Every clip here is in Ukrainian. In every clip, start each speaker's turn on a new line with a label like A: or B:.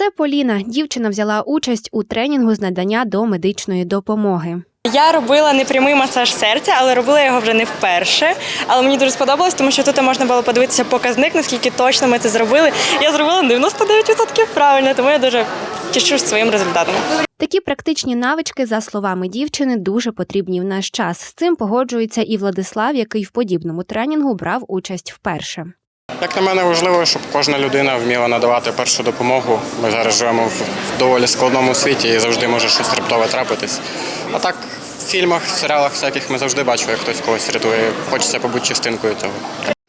A: Це Поліна. Дівчина взяла участь у тренінгу з надання до медичної допомоги.
B: Я робила непрямий масаж серця, але робила його вже не вперше. Але мені дуже сподобалось, тому що тут можна було подивитися показник, наскільки точно ми це зробили. Я зробила 99% правильно, тому я дуже тішусь своїм результатом.
A: Такі практичні навички, за словами дівчини, дуже потрібні в наш час. З цим погоджується і Владислав, який в подібному тренінгу брав участь вперше.
C: Як на мене важливо, щоб кожна людина вміла надавати першу допомогу. Ми зараз живемо в доволі складному світі і завжди може щось раптове трапитись. А так в фільмах, в серіалах всяких ми завжди бачимо, як хтось когось рятує. Хочеться побути частинкою цього.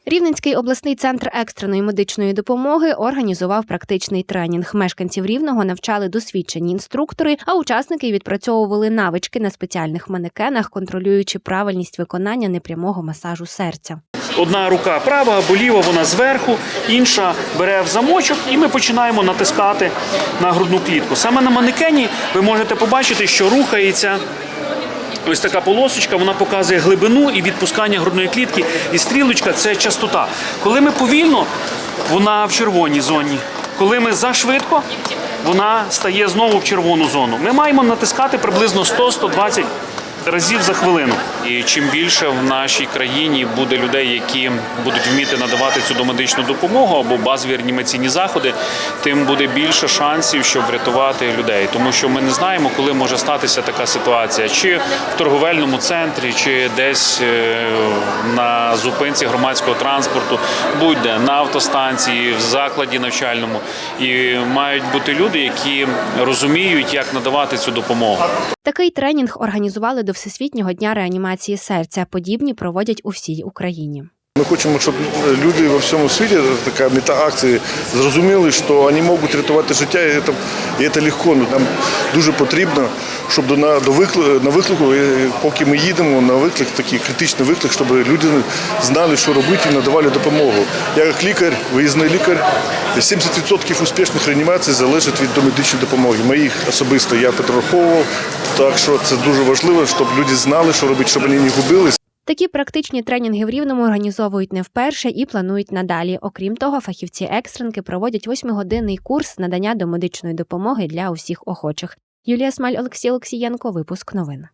A: Рівненський обласний центр екстреної медичної допомоги організував практичний тренінг. Мешканців рівного навчали досвідчені інструктори, а учасники відпрацьовували навички на спеціальних манекенах, контролюючи правильність виконання непрямого масажу серця.
D: Одна рука права або ліва, вона зверху, інша бере в замочок, і ми починаємо натискати на грудну клітку. Саме на манекені ви можете побачити, що рухається. Ось така полосочка, вона показує глибину і відпускання грудної клітки. І стрілочка це частота. Коли ми повільно, вона в червоній зоні. Коли ми зашвидко, вона стає знову в червону зону. Ми маємо натискати приблизно 100-120 разів за хвилину. І чим більше в нашій країні буде людей, які будуть вміти надавати цю домедичну допомогу або базові реанімаційні заходи, тим буде більше шансів, щоб врятувати людей. Тому що ми не знаємо, коли може статися така ситуація, чи в торговельному центрі, чи десь е, на зупинці громадського транспорту, будь-де на автостанції, в закладі навчальному. І мають бути люди, які розуміють, як надавати цю допомогу.
A: Такий тренінг організували до Всесвітнього дня реанімації серця. Подібні проводять у всій Україні.
E: Ми хочемо, щоб люди во всьому світі, така мета акції, зрозуміли, що вони можуть рятувати життя, і і це легко. Ну, Нам дуже потрібно, щоб до, на, до виклику, на виклику, поки ми їдемо на виклик, такий критичний виклик, щоб люди знали, що робити і надавали допомогу. Я як лікар, виїзний лікар, 70% успішних реанімацій залежить від домедичної допомоги. Моїх особисто я підраховував, так що це дуже важливо, щоб люди знали, що робити, щоб вони не губились.
A: Такі практичні тренінги в Рівному організовують не вперше і планують надалі. Окрім того, фахівці екстренки проводять восьмигодинний курс надання домедичної допомоги для усіх охочих. Юлія Смаль, Олексій Олексієнко, випуск новин.